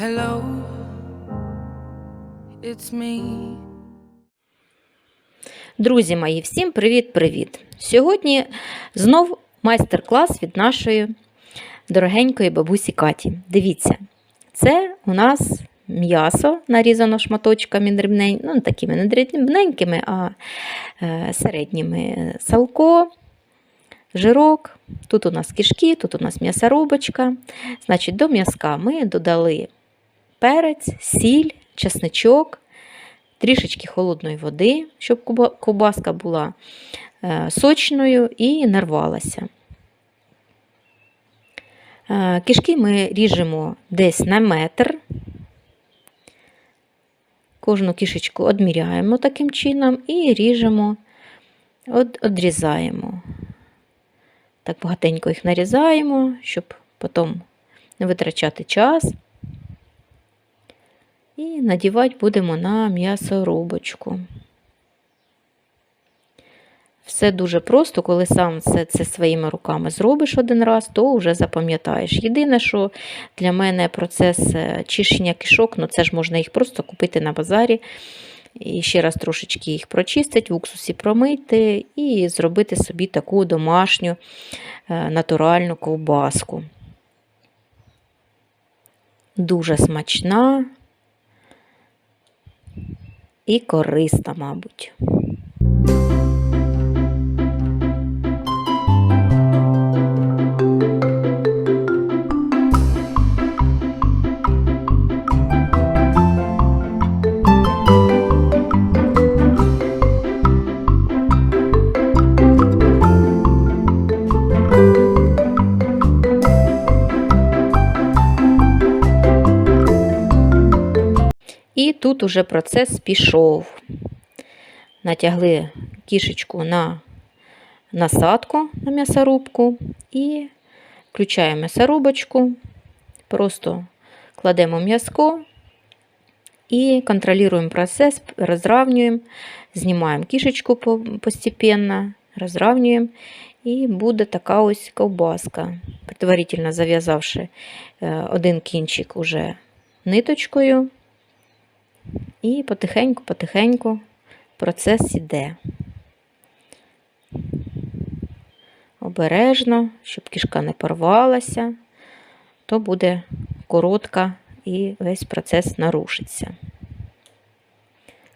Hello, it's me. Друзі мої, всім привіт-привіт! Сьогодні знов майстер-клас від нашої дорогенької бабусі Каті. Дивіться, це у нас м'ясо нарізано шматочками дрібнень, ну, такими не дрібненькими, а е, середніми салко, жирок. Тут у нас кишки, тут у нас м'ясорубочка. Значить, до м'язка ми додали перець, сіль, чесничок, трішечки холодної води, щоб ковбаска була е, сочною і не рвалася. Е, Кишки ми ріжемо десь на метр. Кожну кишечку одміряємо таким чином і ріжемо, од- одрізаємо. Так багатенько їх нарізаємо, щоб потім не витрачати час. І надівати будемо на м'ясорубочку. Все дуже просто, коли сам все це своїми руками зробиш один раз, то вже запам'ятаєш. Єдине, що для мене процес е, чищення кишок, ну це ж можна їх просто купити на базарі. І ще раз трошечки їх прочистити, в уксусі промити і зробити собі таку домашню е, натуральну ковбаску. Дуже смачна і корисна, мабуть. І тут уже процес пішов. Натягли кішечку на насадку на м'ясорубку і включаємо м'ясорубочку, просто кладемо м'язко і контролюємо процес, розравнюємо, знімаємо кішечку постепенно, розравнюємо. І буде така ось ковбаска, предварительно зав'язавши е, один кінчик уже ниточкою. І потихеньку-потихеньку процес іде. Обережно, щоб кішка не порвалася, то буде коротка і весь процес нарушиться.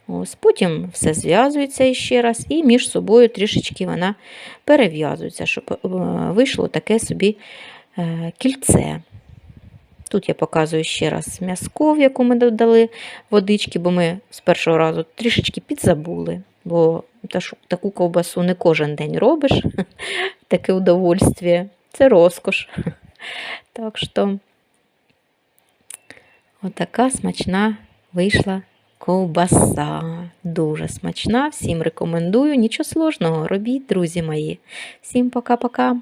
Ось, Потім все зв'язується іще раз, і між собою трішечки вона перев'язується, щоб е, вийшло таке собі е, кільце. Тут я показую ще раз м'язко, в яку ми додали водички, бо ми з першого разу трішечки підзабули, бо таку ковбасу не кожен день робиш, таке удовольствие, це розкош. Так що отака смачна вийшла ковбаса. Дуже смачна, всім рекомендую. Нічого сложного, робіть, друзі мої. Всім пока-пока.